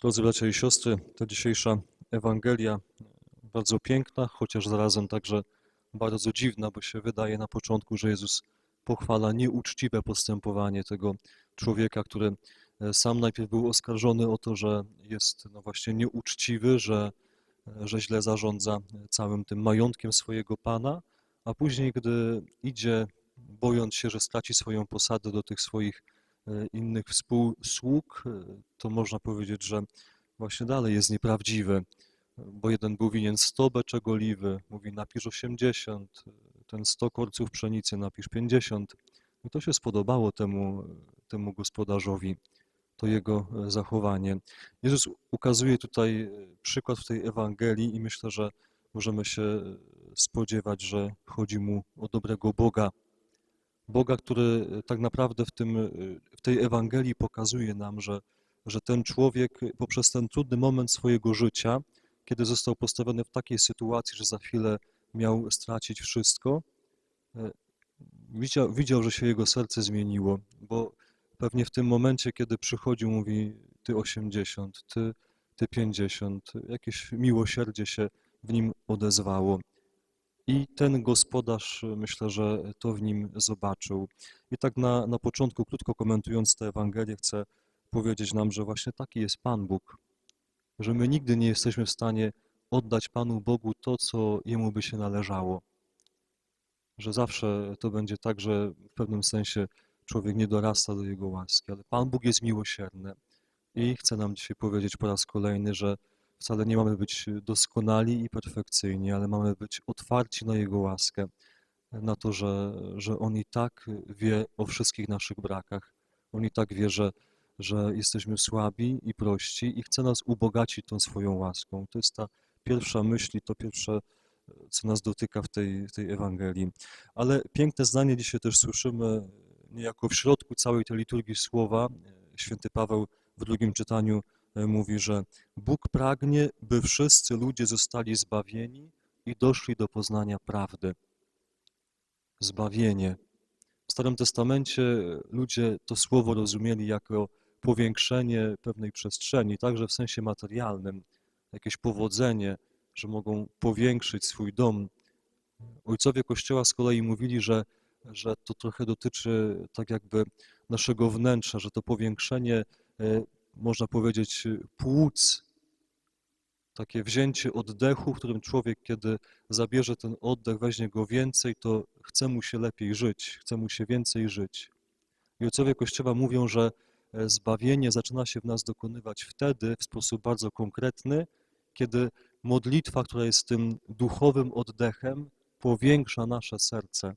Drodzy bracia i siostry, ta dzisiejsza Ewangelia bardzo piękna, chociaż zarazem także bardzo dziwna, bo się wydaje na początku, że Jezus pochwala nieuczciwe postępowanie tego człowieka, który e, sam najpierw był oskarżony o to, że jest no właśnie nieuczciwy, że, e, że źle zarządza całym tym majątkiem swojego pana, a później, gdy idzie, bojąc się, że straci swoją posadę do tych swoich innych współsług, e, to można powiedzieć, że właśnie dalej jest nieprawdziwy, bo jeden był winien 100 beczek oliwy, mówi napisz 80, ten 100 korców pszenicy napisz 50. I to się spodobało temu, temu gospodarzowi, to jego e, zachowanie. Jezus ukazuje tutaj e, przykład w tej Ewangelii i myślę, że możemy się e, spodziewać, że chodzi mu o dobrego Boga. Boga, który tak naprawdę w, tym, w tej Ewangelii pokazuje nam, że, że ten człowiek poprzez ten trudny moment swojego życia, kiedy został postawiony w takiej sytuacji, że za chwilę miał stracić wszystko, widział, widział, że się jego serce zmieniło, bo pewnie w tym momencie, kiedy przychodził, mówi ty 80, ty, ty 50, jakieś miłosierdzie się w nim odezwało. I ten gospodarz, myślę, że to w nim zobaczył. I tak na, na początku, krótko komentując tę Ewangelię, chcę powiedzieć nam, że właśnie taki jest Pan Bóg, że my nigdy nie jesteśmy w stanie oddać Panu Bogu to, co Jemu by się należało. Że zawsze to będzie tak, że w pewnym sensie człowiek nie dorasta do Jego łaski, ale Pan Bóg jest miłosierny i chce nam dzisiaj powiedzieć po raz kolejny, że wcale nie mamy być doskonali i perfekcyjni, ale mamy być otwarci na Jego łaskę, na to, że, że On i tak wie o wszystkich naszych brakach. On i tak wie, że, że jesteśmy słabi i prości i chce nas ubogacić tą swoją łaską. To jest ta pierwsza myśl i to pierwsze, co nas dotyka w tej, tej Ewangelii. Ale piękne zdanie dzisiaj też słyszymy niejako w środku całej tej liturgii słowa. Święty Paweł w drugim czytaniu mówi, że Bóg pragnie, by wszyscy ludzie zostali zbawieni i doszli do poznania prawdy. Zbawienie. W Starym Testamencie ludzie to słowo rozumieli jako powiększenie pewnej przestrzeni, także w sensie materialnym, jakieś powodzenie, że mogą powiększyć swój dom. Ojcowie Kościoła z kolei mówili, że, że to trochę dotyczy tak jakby naszego wnętrza, że to powiększenie, e, można powiedzieć, płuc, takie wzięcie oddechu, w którym człowiek, kiedy zabierze ten oddech, weźmie go więcej, to chce mu się lepiej żyć, chce mu się więcej żyć. I ojcowie Kościoła mówią, że e, zbawienie zaczyna się w nas dokonywać wtedy, w sposób bardzo konkretny, kiedy modlitwa, która jest tym duchowym oddechem, powiększa nasze serce,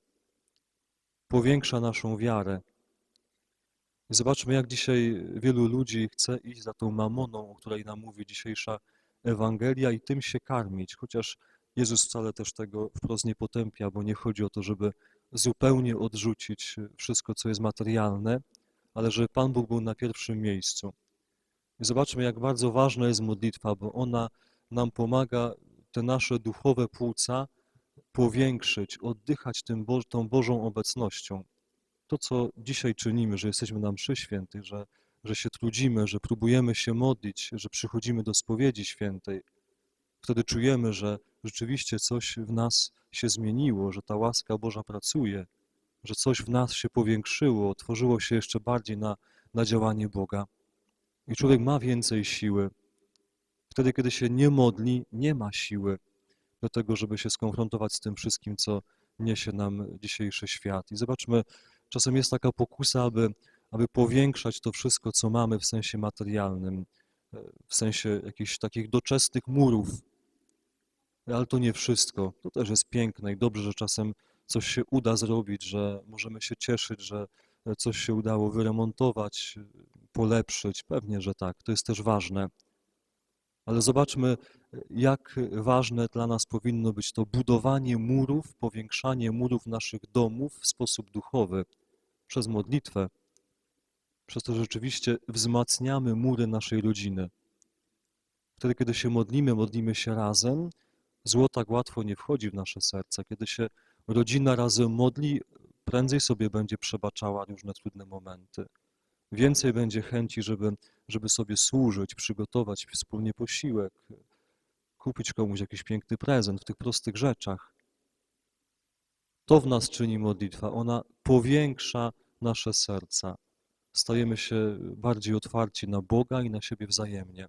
powiększa naszą wiarę. Zobaczmy, jak dzisiaj wielu ludzi chce iść za tą mamoną, o której nam mówi dzisiejsza Ewangelia i tym się karmić, chociaż Jezus wcale też tego wprost nie potępia, bo nie chodzi o to, żeby zupełnie odrzucić wszystko, co jest materialne, ale że Pan Bóg był na pierwszym miejscu. Zobaczmy, jak bardzo ważna jest modlitwa, bo ona nam pomaga te nasze duchowe płuca powiększyć, oddychać tym Bo tą Bożą obecnością. To, co dzisiaj czynimy, że jesteśmy na mszy świętych, że, że się trudzimy, że próbujemy się modlić, że przychodzimy do spowiedzi świętej, wtedy czujemy, że rzeczywiście coś w nas się zmieniło, że ta łaska Boża pracuje, że coś w nas się powiększyło, otworzyło się jeszcze bardziej na, na działanie Boga. I człowiek ma więcej siły. Wtedy, kiedy się nie modli, nie ma siły do tego, żeby się skonfrontować z tym wszystkim, co niesie nam dzisiejszy świat. I zobaczmy, czasem jest taka pokusa, aby, aby powiększać to wszystko, co mamy w sensie materialnym, w sensie jakichś takich doczesnych murów. Ale to nie wszystko. To też jest piękne i dobrze, że czasem coś się uda zrobić, że możemy się cieszyć, że coś się udało wyremontować, polepszyć. Pewnie, że tak. To jest też ważne. Ale zobaczmy, jak ważne dla nas powinno być to budowanie murów, powiększanie murów naszych domów w sposób duchowy, przez modlitwę, przez to, rzeczywiście wzmacniamy mury naszej rodziny. Wtedy, kiedy się modlimy, modlimy się razem, zło tak łatwo nie wchodzi w nasze serca. Kiedy się rodzina razem modli, prędzej sobie będzie przebaczała różne trudne momenty. więcej będzie chęci, żeby, żeby sobie służyć, przygotować wspólnie posiłek, kupić komuś jakiś piękny prezent w tych prostych rzeczach. To w nas czyni modlitwa. Ona powiększa nasze serca. Stajemy się bardziej otwarci na Boga i na siebie wzajemnie.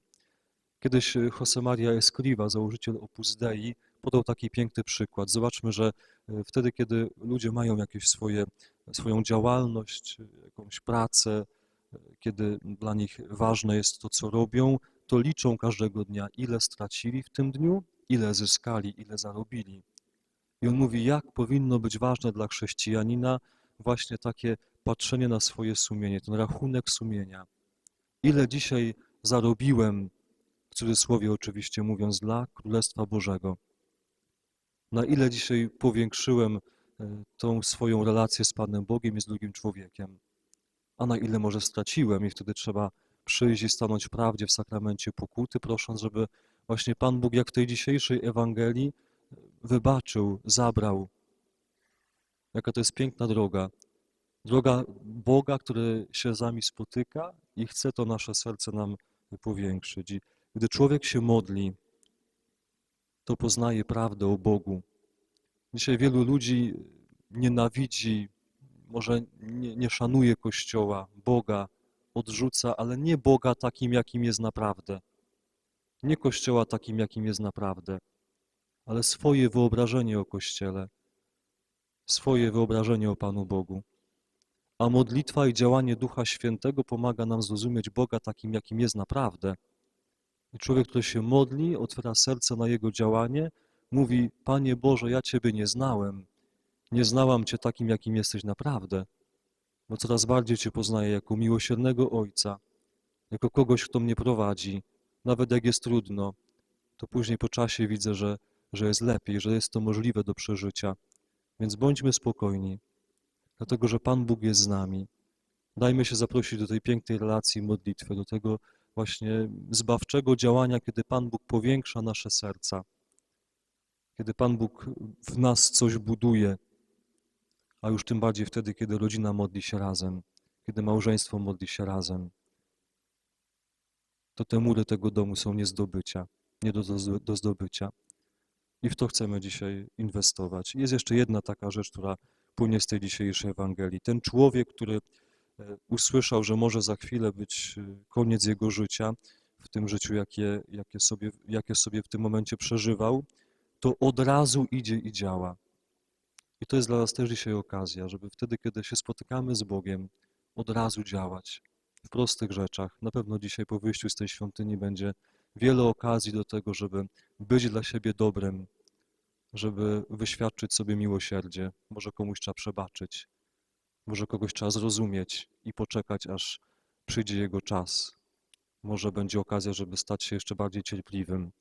Kiedyś Josemaria Escriva, założyciel Opus Dei, podał taki piękny przykład. Zobaczmy, że e, wtedy, kiedy ludzie mają jakieś swoje, swoją działalność, jakąś pracę, e, kiedy dla nich ważne jest to, co robią, to liczą każdego dnia, ile stracili w tym dniu, ile zyskali, ile zarobili. I on mówi, jak powinno być ważne dla chrześcijanina właśnie takie patrzenie na swoje sumienie, ten rachunek sumienia. Ile dzisiaj zarobiłem, w cudzysłowie oczywiście mówiąc, dla Królestwa Bożego? Na ile dzisiaj powiększyłem e, tą swoją relację z Panem Bogiem i z drugim człowiekiem? A na ile może straciłem i wtedy trzeba przyjść i stanąć w prawdzie w sakramencie pokuty, prosząc, żeby właśnie Pan Bóg, jak w tej dzisiejszej Ewangelii, wybaczył, zabrał. Jaka to jest piękna droga. Droga Boga, który się z nami spotyka i chce to nasze serce nam powiększyć. I gdy człowiek się modli, to poznaje prawdę o Bogu. Dzisiaj wielu ludzi nienawidzi, może nie, nie szanuje Kościoła, Boga, odrzuca, ale nie Boga takim, jakim jest naprawdę. Nie Kościoła takim, jakim jest naprawdę, ale swoje wyobrażenie o Kościele, swoje wyobrażenie o Panu Bogu. A modlitwa i działanie Ducha Świętego pomaga nam zrozumieć Boga takim, jakim jest naprawdę. I człowiek, który się modli, otwiera serce na Jego działanie, mówi, Panie Boże, ja Ciebie nie znałem, nie znałam Cię takim, jakim jesteś naprawdę, bo coraz bardziej Cię poznaję jako miłosiernego Ojca, jako kogoś, kto mnie prowadzi, nawet jak jest trudno, to później po czasie widzę, że, że jest lepiej, że jest to możliwe do przeżycia. Więc bądźmy spokojni, dlatego że Pan Bóg jest z nami. Dajmy się zaprosić do tej pięknej relacji modlitwy, do tego właśnie zbawczego działania, kiedy Pan Bóg powiększa nasze serca, kiedy Pan Bóg w nas coś buduje, a już tym bardziej wtedy, kiedy rodzina modli się razem, kiedy małżeństwo modli się razem. To te mury tego domu są nie zdobycia, nie do, do, do zdobycia. I w to chcemy dzisiaj inwestować. Jest jeszcze jedna taka rzecz, która płynie z tej dzisiejszej Ewangelii. Ten człowiek, który e, usłyszał, że może za chwilę być e, koniec jego życia, w tym życiu, jakie, jakie, sobie, jakie sobie w tym momencie przeżywał, to od razu idzie i działa. I to jest dla nas też dzisiaj okazja, żeby wtedy, kiedy się spotykamy z Bogiem, od razu działać w prostych rzeczach. Na pewno dzisiaj po wyjściu z tej świątyni będzie wiele okazji do tego, żeby być dla siebie dobrem, żeby wyświadczyć sobie miłosierdzie. Może komuś trzeba przebaczyć, może kogoś trzeba zrozumieć i poczekać, aż przyjdzie jego czas. Może będzie okazja, żeby stać się jeszcze bardziej cierpliwym.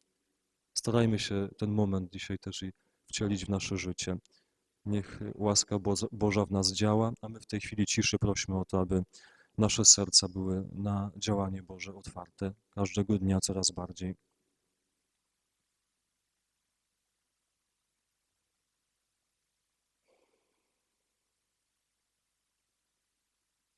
Starajmy się ten moment dzisiaj też i wcielić w nasze życie. Niech łaska Boża w nas działa, a my w tej chwili ciszy prośmy o to, aby nasze serca były na działanie Boże otwarte każdego dnia coraz bardziej.